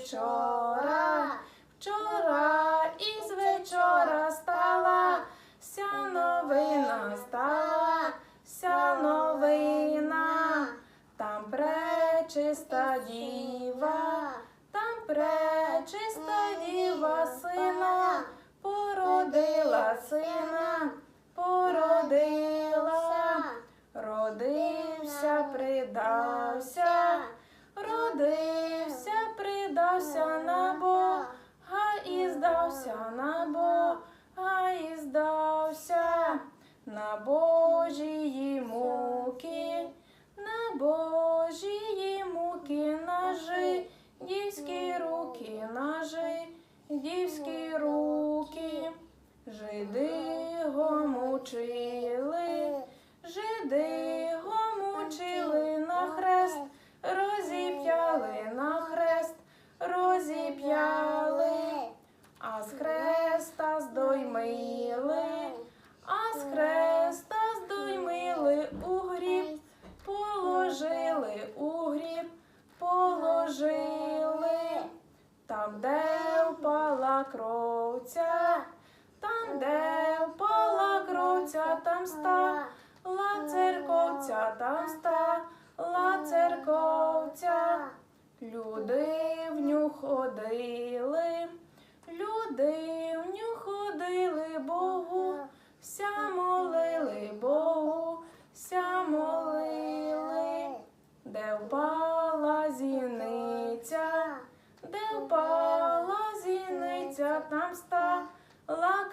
вечора, вчора із вечора стала, вся новина стала, вся новина, там пречиста діва, там пречиста діва сина, породила сина, жиди го мучили, жиди го мучили на хрест, розіп'яли на хрест, розіп'яли, а з хреста здоймили, а з хреста здоймили у гріб, положили у гріб, положили, там, де впала кровця, де впала кровця, там стала церковця, там стала церковця. Люди в ню ходили, люди в ню ходили Богу, вся молили Богу, вся молили, де впала зіниця, де впала зіниця, там стала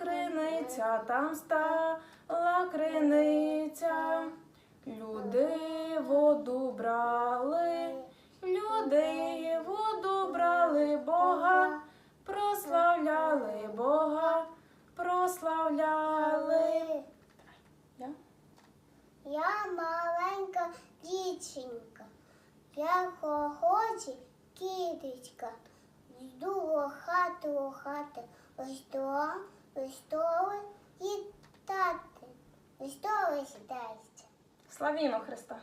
криниця, там стала криниця. Люди воду брали, люди воду брали Бога, прославляли Бога, прославляли. Я? Я маленька дівчинка, я хохоче кітечка, жду хату хати, листова, листови і тати, Христове сідається. Славімо Христа!